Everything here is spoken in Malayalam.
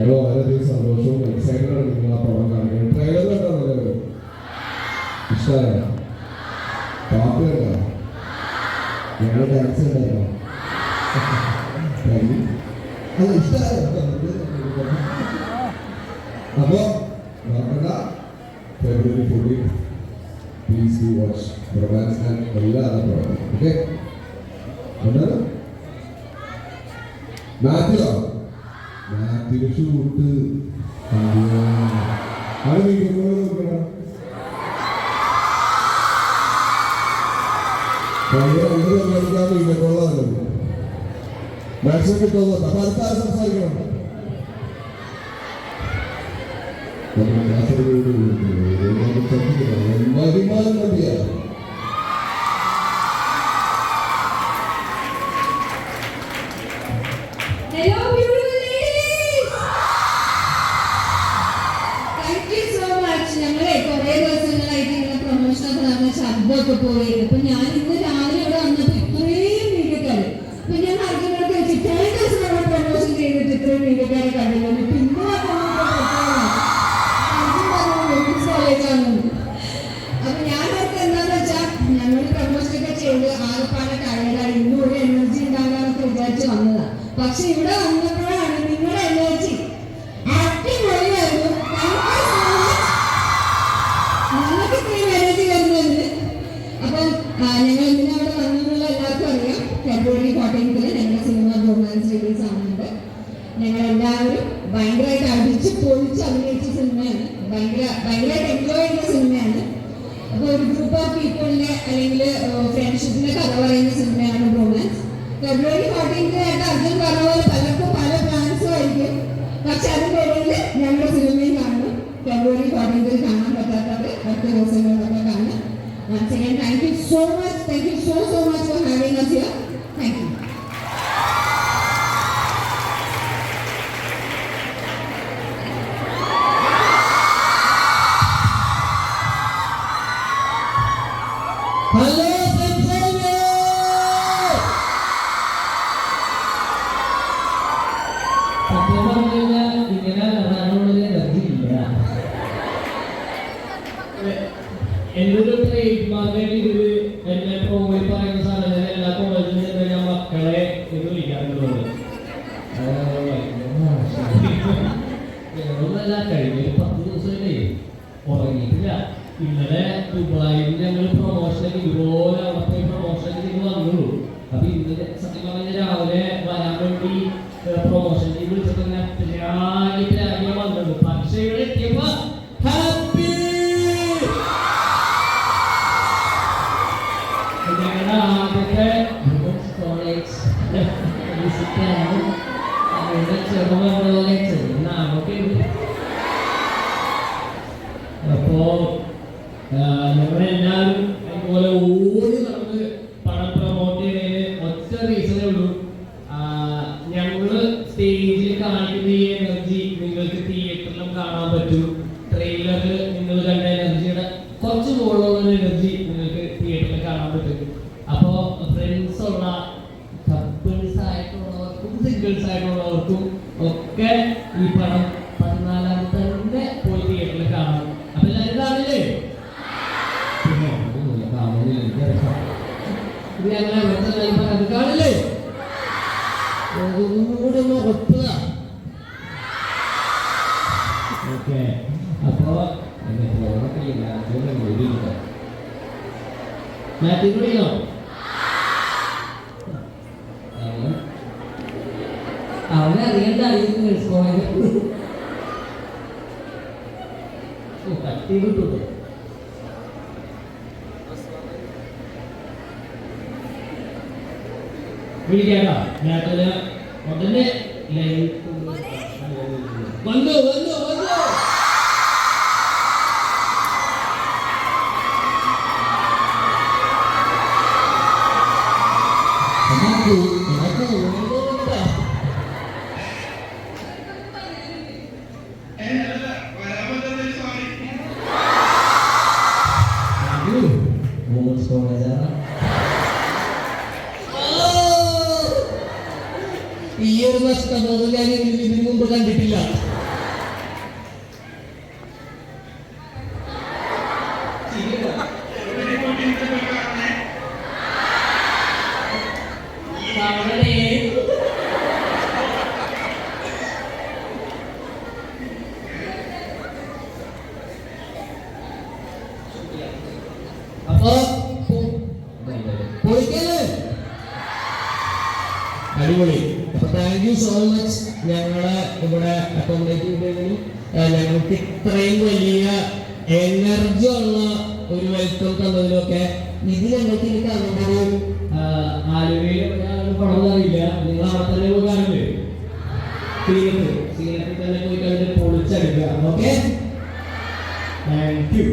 ഞങ്ങൾ വളരെയധികം സന്തോഷവും എക്സൈറ്റഡ് ആണ് നിങ്ങൾ ആ പടം കാണുന്നത് ട്രെയിലർ കണ്ടോ നല്ലത് ഇഷ്ടമായ പാട്ട് കണ്ടോ? ഞങ്ങൾ ഡാൻസ് ഉണ്ടായിരുന്നോ അല്ല ഇഷ്ടമായോ അപ്പോ മറക്കണ്ട February fourteen please do watch romance and എല്ലാ പടം ഓക്കെ മാത്യു മാത്യു ഷൂട്ട് അത് മീറ്റിംഗ് നോക്കണം മാക്സിമം കിട്ടുമോ? അപ്പൊ അടുത്ത ആര് സംസാരിക്കണം. മതിമാനം മതിയാണ് Hello, ശബ്ദമൊക്കെ പോയി അപ്പൊ ഞാൻ ഇന്ന് രാവിലെ ഇവിടെ വന്നപ്പോ ഇത്രയും മീഡിയക്കാര്. അപ്പൊ ഞാൻ അർജുനോട് ചോദിച്ചു ഇത്രയും ദിവസം നമ്മൾ പ്രൊമോഷൻ ചെയ്തിട്ട് ഇത്രയും മീഡിയക്കാരെ കണ്ടില്ല. പിന്നെ അപ്പൊ ഞാൻ അവർക്ക് എന്താന്ന് വെച്ചാ ഞങ്ങൾ പ്രൊമോഷൻ ഒക്കെ ചെയ്ത് ആകെപ്പാടെ ടയർഡായി ഇന്നും ഒരു എനർജി ഉണ്ടാകാന്നൊക്കെ വിചാരിച്ച് വന്നതാ. പക്ഷെ ഇവിടെ വന്നപ്പോഴാണ് ഫെബ്രുവരി ഫോർട്ടീൻത്തിന് ഞങ്ങളുടെ സിനിമ റിലീസ് ആവുന്നുണ്ട് ഞങ്ങൾ എല്ലാവരും ഭയങ്കരമായിട്ട് അടിച്ച് പൊളിച്ച് അഭിനയിച്ച സിനിമയാണ് ഭയങ്കര ഭയങ്കരമായിട്ട് എൻജോയ് ചെയ്യുന്ന സിനിമയാണ് അപ്പോൾ ഒരു ഗ്രൂപ്പ് ഓഫ് പീപ്പിളിന്റെ അല്ലെങ്കിൽ ഫ്രണ്ട്ഷിപ്പിന്റെ കഥ പറയുന്ന സിനിമയാണ് ബ്രോമാൻസ് ഫെബ്രുവരി ഫോർട്ടീൻത്തിനായിട്ട് അർജുൻ പറഞ്ഞ പോലെ പലർക്കും പല പ്ലാൻസും ആയിരിക്കും. പക്ഷെ അതിന്റെ ഇടയിൽ ഞങ്ങളുടെ സിനിമയും കാണണം ഫെബ്രുവരി ഫോർട്ടീൻത്തിൽ കാണാൻ പറ്റാത്തവർ അടുത്ത ദിവസങ്ങളിലൊക്കെ കാണാം. Once again, thank you so much. Thank you so, so much for having. ഒരു ട്രേഡ് മാർക്കായിട്ട് ഇത് എന്നെ പ്രോമോയിൽ പറയുന്ന സാധനം എല്ലാ കോളേജിലും ചെന്ന് ഞാൻ മക്കളെ എന്ന് വിളിക്കാറുള്ളത് ഞങ്ങളൊന്നല്ല കഴിഞ്ഞ ഒരു പത്ത് ദിവസമല്ലേ? ഉറങ്ങിയിട്ടില്ല. ഇന്നലെ ദുബായിൽ ഞങ്ങൾ പ്രൊമോഷൻ ഇതുപോലെ അവിടെ പ്രൊമോഷൻ ചെയ്ത് വന്നുള്ളൂ. അപ്പൊ ഇന്നലെ സത്യം പറഞ്ഞ രാവിലെ വരാൻ വേണ്ടി പ്രൊമോഷൻ ചെയ്ത് വിളിച്ചപ്പോ ഞാൻ വിസിറ്റാണ് അവരുടെ ചെറുപ്പം പോലെ ചെറുനാമൊക്കെ ഉണ്ട് അപ്പോ ഞങ്ങളെല്ലാവരും അതുപോലെ ഓടി നമുക്ക് പണം പ്രൊമോട്ട് ചെയ്യുന്നതിന് ഒറ്റ റീസണേ ഉള്ളൂ. ഞങ്ങൾ സ്റ്റേജിൽ കാണിക്കുന്ന ഈ എനർജി നിങ്ങൾക്ക് തിയേറ്ററിലും കാണാൻ പറ്റൂ. ട്രെയിലറിൽ നിങ്ങൾ കണ്ട എനർജിയുടെ കുറച്ച് മുകളിലുള്ള എനർജി നിങ്ങൾക്ക് തിയേറ്ററിൽ കാണാൻ പറ്റും അപ്പോ ഫ്രണ്ട്സ് ഉള്ള കപ്പിൾസ് ആയിട്ടുള്ളവർക്കും ആയിട്ടുള്ളവർക്കും ഒക്കെ ഈ പടം പതിനാലാം തന്നെ പോയി തിയേറ്ററിൽ കാണാം. അപ്പൊ എല്ലാവരും കാണില്ലേ. ഇത് ഞങ്ങൾ എവിടുത്തെ ലൈഫ് കാണില്ലേ ഒന്നും കൂടി ഒന്ന് ഉറപ്പുക ഓക്കെ അപ്പോ വീടില്ല മാറ്റി കുടിക്കണോ അറിയുന്ന കോളേജ് തട്ടി ഞാൻ വിളിക്കാട്ടോ. ഞാട്ടൽ ഉടനെ ലൈവ്. വന്നു വന്നു വന്നു. നമുക്ക് ഒരു നഷ്ടം അത് ഞാൻ ഇതിനു മുമ്പ് കണ്ടിട്ടില്ല. അപ്പൊ പൊളിക്കല്ലേ അടിപൊളി. താങ്ക് യു സോ മച്ച് ഞങ്ങളെ ഇവിടെ അക്കോമഡേറ്റ് ചെയ്തതിന് ഞങ്ങൾക്ക് ഇത്രയും വലിയ എനർജി ഉള്ള ഒരു വെൽക്കം തന്നതിനൊക്കെ ഇത് ഞങ്ങൾക്ക് എനിക്ക് കാണേണ്ടത് ആലുവയിൽ പണം അറിയില്ല നിങ്ങൾ അവിടെ തന്നെ പോയി കാണില്ലേ സീനത്ത് സീനത്തിൽ തന്നെ പോയി കണ്ടിട്ട് പൊളിച്ചെടുക്കുക. Okay thank you